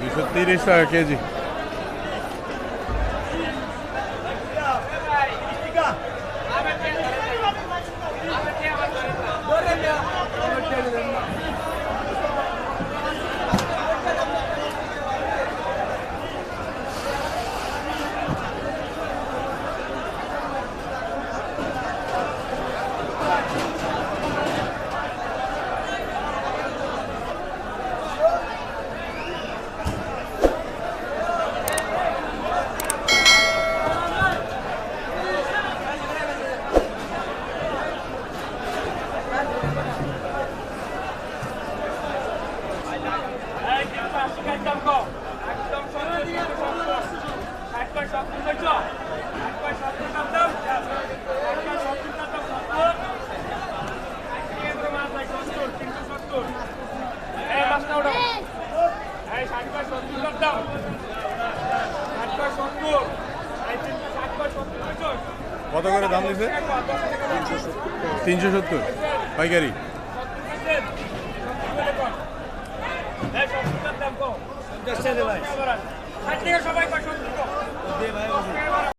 দুশো তিরিশ টাকা কেজি। কত করে দাম দিছে তিনশো সত্তর পাইকারি সবাই